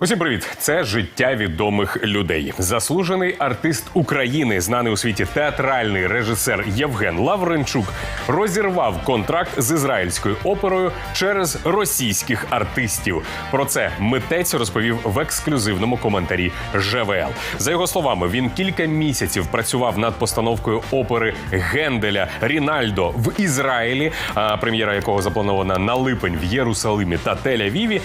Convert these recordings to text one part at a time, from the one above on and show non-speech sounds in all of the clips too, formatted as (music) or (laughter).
Усім привіт! Це життя відомих людей. Заслужений артист України, знаний у світі театральний режисер Євген Лавренчук, розірвав контракт з ізраїльською оперою через російських артистів. Про це митець розповів в ексклюзивному коментарі ЖВЛ. За його словами, він кілька місяців працював над постановкою опери Генделя Рінальдо в Ізраїлі, прем'єра якого запланована на липень в Єрусалимі та Тель-Авіві.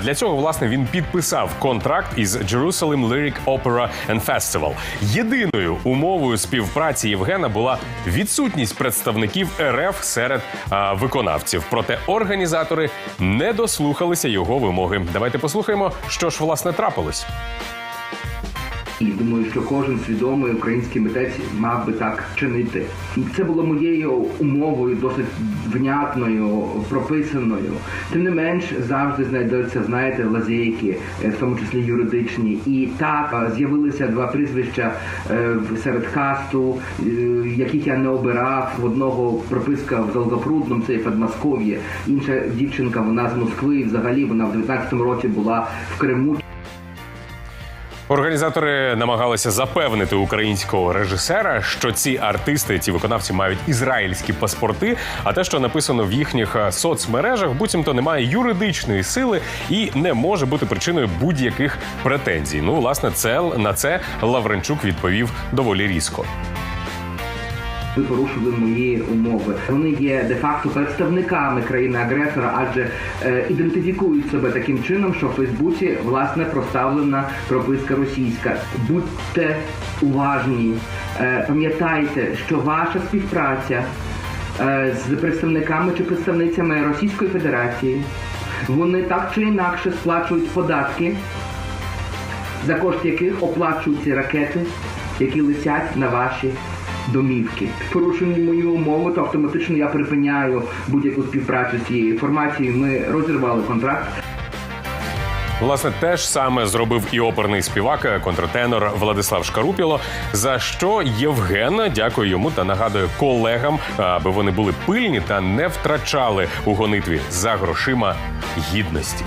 Для цього власне він підписав контракт із Jerusalem Lyric Opera and Festival. Єдиною умовою співпраці Євгена була відсутність представників РФ серед а, виконавців. Проте організатори не дослухалися його вимоги. Давайте послухаємо, що ж власне трапилось. І думаю, що кожен свідомий український митець мав би так чинити. Це було моєю умовою, досить внятною, прописаною. Тим не менш, завжди знайдуться, знаєте, лазейки, е, в тому числі юридичні. І так е, з'явилися два прізвища е, серед касту, яких я не обирав. В одного прописка в Долгопрудному, це є Подмосков'я, інша дівчинка, вона з Москви. і Взагалі вона в 19-му році була в Криму. Організатори намагалися запевнити українського режисера, що ці артисти, ці виконавці мають ізраїльські паспорти. А те, що написано в їхніх е, соцмережах, буцімто немає юридичної сили і не може бути причиною будь-яких претензій. Ну, власне, це на це Лавренчук відповів доволі різко. Ви порушили мої умови. Вони є де-факто представниками країни-агресора, адже е, ідентифікують себе таким чином, що в Фейсбуці власне проставлена прописка російська. Будьте уважні, е, пам'ятайте, що ваша співпраця е, з представниками чи представницями Російської Федерації вони так чи інакше сплачують податки за кошт яких оплачуються ракети, які летять на ваші домівки. Порушені мої умови, то автоматично я припиняю будь-яку співпрацю з цією інформацією. Ми розірвали контракт. Власне, те ж саме зробив і оперний співак, е, контртенор Владислав Шкарупіло. За що Євген дякую йому та нагадує колегам, аби вони були пильні та не втрачали у гонитві за грошима гідності.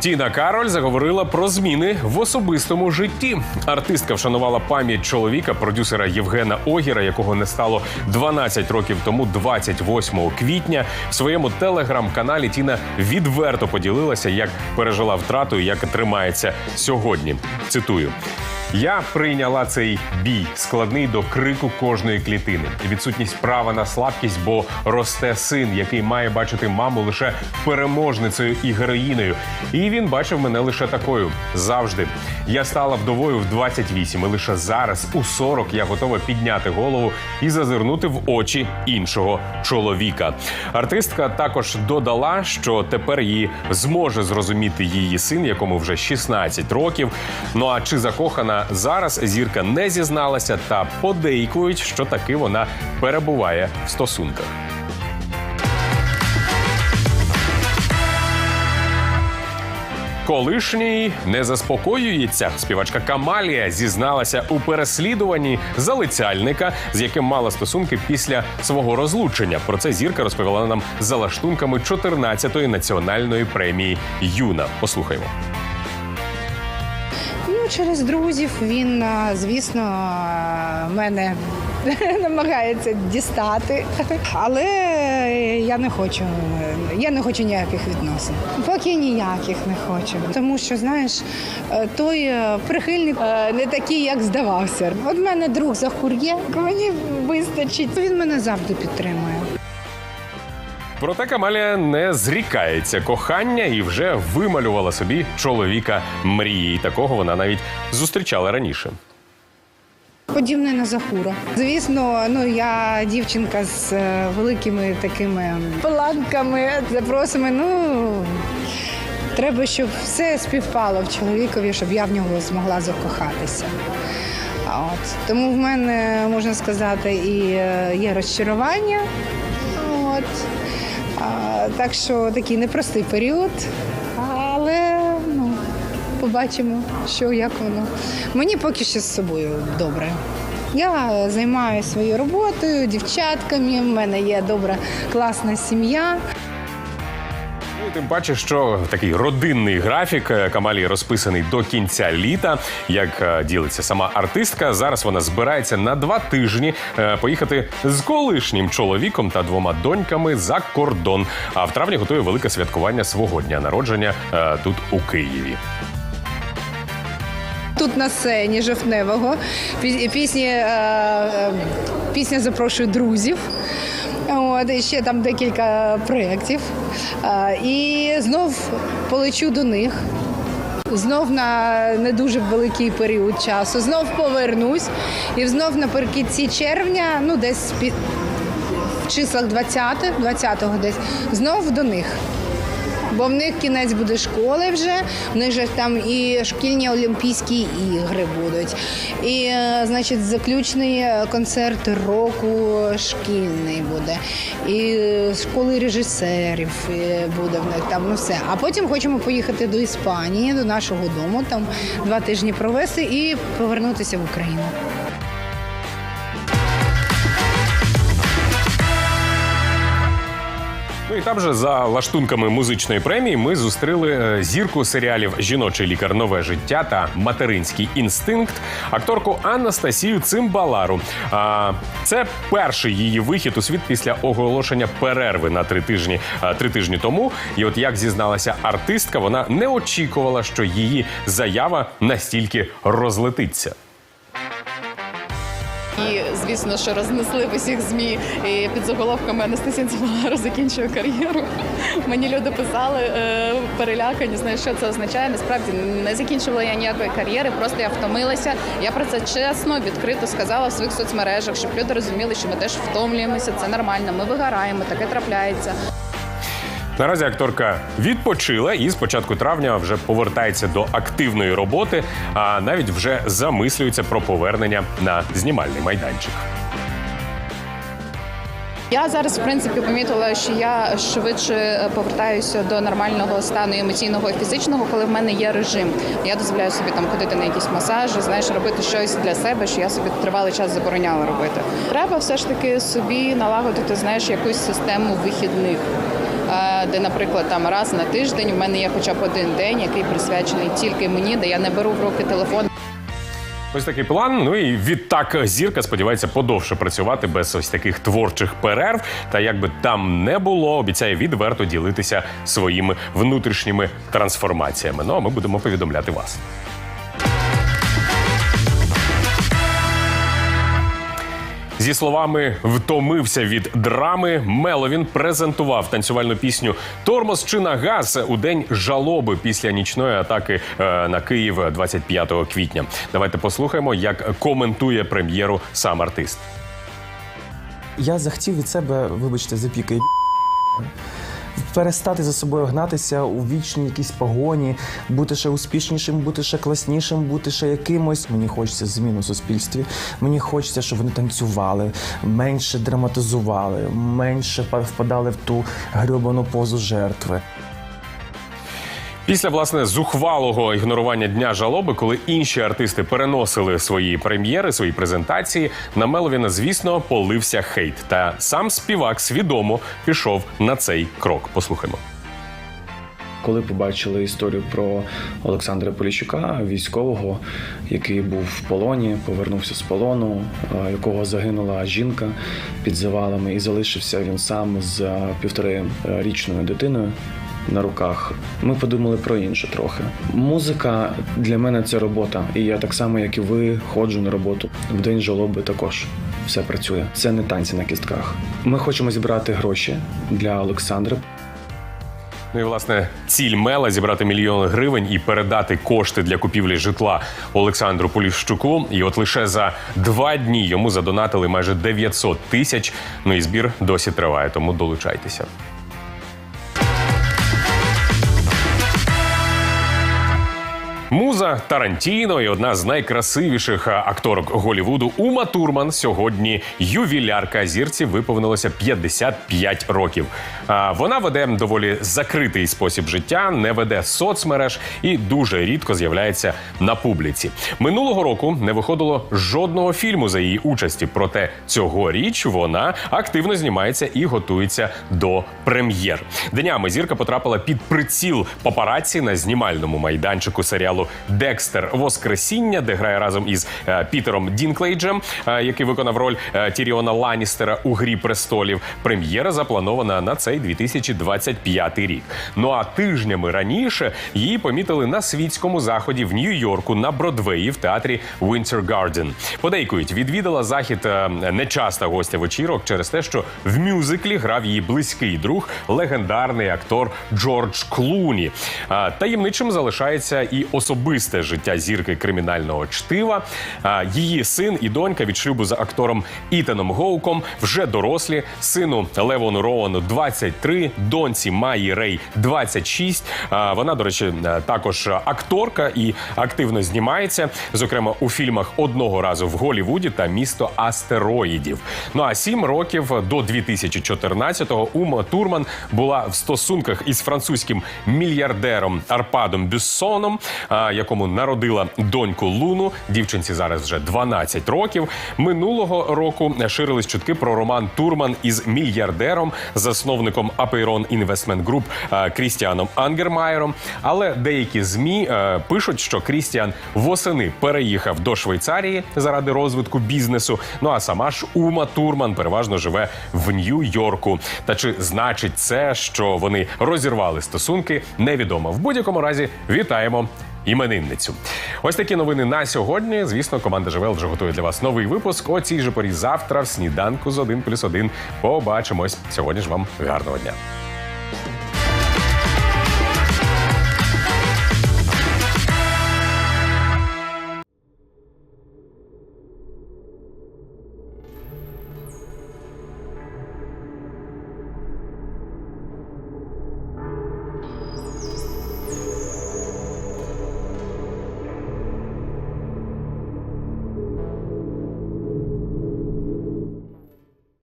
Тіна Кароль заговорила про зміни в особистому житті. Артистка вшанувала пам'ять чоловіка, продюсера Євгена Огіра, якого не стало 12 років тому, 28 квітня. В своєму телеграм-каналі Тіна відверто поділилася, як пережила втрату і як тримається сьогодні. Цитую. Я прийняла цей бій складний до крику кожної клітини. Відсутність права на слабкість, бо росте син, який має бачити маму лише переможницею і героїною. І він бачив мене лише такою завжди. Я стала вдовою в 28, і лише зараз, у 40, я готова підняти голову і зазирнути в очі іншого чоловіка. Артистка також додала, що тепер її зможе зрозуміти її син, якому вже 16 років. Ну а чи закохана зараз зірка не зізналася та подейкують, що таки вона перебуває в стосунках. Колишній не заспокоюється. Співачка Камалія зізналася у переслідуванні залицяльника, з яким мала стосунки після свого розлучення. Про це зірка розповіла нам за лаштунками 14-ї національної премії Юна. Послухаймо. Ну, через друзів він, звісно, мене (laughs) намагається дістати. Але я не хочу. Я не хочу ніяких відносин. Поки ніяких не хочу. Тому що, знаєш, той е, прихильник е, не такий, як здавався. От мене друг Захур'є, мені вистачить. Він мене завжди підтримує. Проте Камалія не зрікається кохання і вже вималювала собі чоловіка мрії. Такого вона навіть зустрічала раніше. Подібне на Захура. Звісно, ну я дівчинка з е, великими такими планками, запросами. Ну треба, щоб все співпало в чоловікові, щоб я в нього змогла закохатися. От. Тому в мене можна сказати і е, є розчарування. От. А, так що такий непростий період, побачимо, що як воно. Мені поки що з собою добре. Я займаюся своєю роботою, дівчатками, в мене є добра, класна сім'я. і тим паче, що такий родинний графік е, Камалії розписаний до кінця літа. Як е, ділиться сама артистка, зараз вона збирається на два тижні е, поїхати з колишнім чоловіком та двома доньками за кордон. А в травні готує велике святкування свого дня народження тут у Києві. Тут на сцені жовтневого пі- пісні, е, е, пісня запрошує друзів. От, і ще там декілька проєктів. І знов полечу до них. Знов на не дуже великий період часу. Знов повернусь і знов наприкінці червня, ну десь в числах 20, 20-го десь, знов до них. Бо в них кінець буде школи вже, в них же там і шкільні Олімпійські ігри будуть. І, е, значить, заключний концерт року шкільний буде. І е, школи режисерів е, буде в них там ну все. А потім хочемо поїхати до Іспанії, до нашого дому, там два тижні провести і повернутися в Україну. І там же за лаштунками музичної премії ми зустріли е, зірку серіалів Жіночий лікар нове життя та материнський інстинкт, акторку Анастасію Цимбалару. А це перший її вихід у світ після оголошення перерви на три тижні три тижні тому. І от як зізналася артистка, вона не очікувала, що її заява настільки розлетиться. І звісно, що рознесли в усіх змі і під заголовками Анастасія Цималаро закінчує кар'єру. Мені люди писали е, перелякані, знаєш, що це означає. Насправді не закінчувала я ніякої кар'єри, просто я втомилася. Я про це чесно, відкрито сказала в своїх соцмережах, щоб люди розуміли, що ми теж втомлюємося. Це нормально. Ми вигораємо, таке трапляється. Наразі акторка відпочила і з початку травня вже повертається до активної роботи, а навіть вже замислюється про повернення на знімальний майданчик. Я зараз, в принципі, помітила, що я швидше повертаюся до нормального стану емоційного і фізичного, коли в мене є режим. Я дозволяю собі там ходити на якісь масажі, знаєш, робити щось для себе, що я собі тривалий час забороняла робити. Треба все ж таки собі налагодити, знаєш, якусь систему вихідних. Де, наприклад, там раз на тиждень в мене є хоча б один день, який присвячений тільки мені, де я не беру в руки телефон, Ось такий план. Ну і відтак зірка сподівається подовше працювати без ось таких творчих перерв. Та як би там не було, обіцяє відверто ділитися своїми внутрішніми трансформаціями. Ну а ми будемо повідомляти вас. Зі словами втомився від драми, Меловін презентував танцювальну пісню Тормоз чи на газ у день жалоби після нічної атаки е, на Київ 25 квітня. Давайте послухаємо, як коментує прем'єру сам артист. Я захотів від себе, вибачте, запікай перестати за собою гнатися у вічні якісь погоні, бути ще успішнішим, бути ще класнішим, бути ще якимось. Мені хочеться змін у суспільстві. Мені хочеться, щоб вони танцювали, менше драматизували, менше па- впадали в ту грьобану позу жертви. Після власне зухвалого ігнорування дня жалоби, коли інші артисти переносили свої прем'єри, свої презентації, на Меловіна, звісно, полився хейт. Та сам співак свідомо пішов на цей крок. Послухаймо. Коли побачили історію про Олександра Поліщука, військового, який був в полоні, повернувся з полону, е, якого загинула жінка під завалами, і залишився він сам з е, півтори річною дитиною. На руках ми подумали про інше трохи. Музика для мене це робота, і я так само, як і ви, ходжу на роботу. В день жалоби також все працює. Це не танці на кістках. Ми хочемо зібрати гроші для Олександра. Ну і власне ціль Мела зібрати мільйони гривень і передати кошти для купівлі житла Олександру Поліщуку. І от лише за два дні йому задонатили майже 900 тисяч. Ну і збір досі триває, тому долучайтеся. Муза Тарантіно і одна з найкрасивіших акторок Голівуду Ума Турман сьогодні ювілярка зірці виповнилося 55 років. Вона веде доволі закритий спосіб життя, не веде соцмереж і дуже рідко з'являється на публіці. Минулого року не виходило жодного фільму за її участі. Проте цьогоріч вона активно знімається і готується до прем'єр. Днями зірка потрапила під приціл папараці на знімальному майданчику серіалу Декстер Воскресіння, де грає разом із е, Пітером Дінклейджем, е, який виконав роль е, Тіріона Ланністера у Грі престолів. Прем'єра запланована на цей 2025 рік. Ну а тижнями раніше її помітили на світському заході в Нью-Йорку на Бродвеї в театрі Winter Garden. Подейкують, відвідала захід е, нечаста гостя вечірок через те, що в мюзиклі грав її близький друг, легендарний актор Джордж Клуні. Таємничим залишається і особисте життя зірки кримінального чтива. Її син і донька від шлюбу з актором Ітаном Гоуком вже дорослі. Сину Левону Роану 23, доньці Майї Рей 26. А, Вона, до речі, е, також акторка і активно знімається, зокрема у фільмах одного разу в Голівуді та місто астероїдів. Ну а сім років до 2014-го Ума Турман була в стосунках із французьким мільярдером Арпадом Бюссоном, якому народила доньку Луну. Дівчинці зараз вже 12 років. Минулого року ширились чутки про роман Турман із мільярдером, засновником Apeiron Investment Group а, Крістіаном Ангермайером. Але деякі змі е, пишуть, що Крістіан восени переїхав до Швейцарії заради розвитку бізнесу. Ну а сама ж Ума Турман переважно живе в Нью-Йорку. Та чи значить це, що вони розірвали стосунки, невідомо. В будь-якому разі вітаємо. Іменинницю. Ось такі новини на сьогодні. Звісно, команда ЖВЛ вже готує для вас новий випуск. О цій же порі завтра в сніданку з 1 плюс 1. Побачимось. Сьогодні ж вам гарного дня.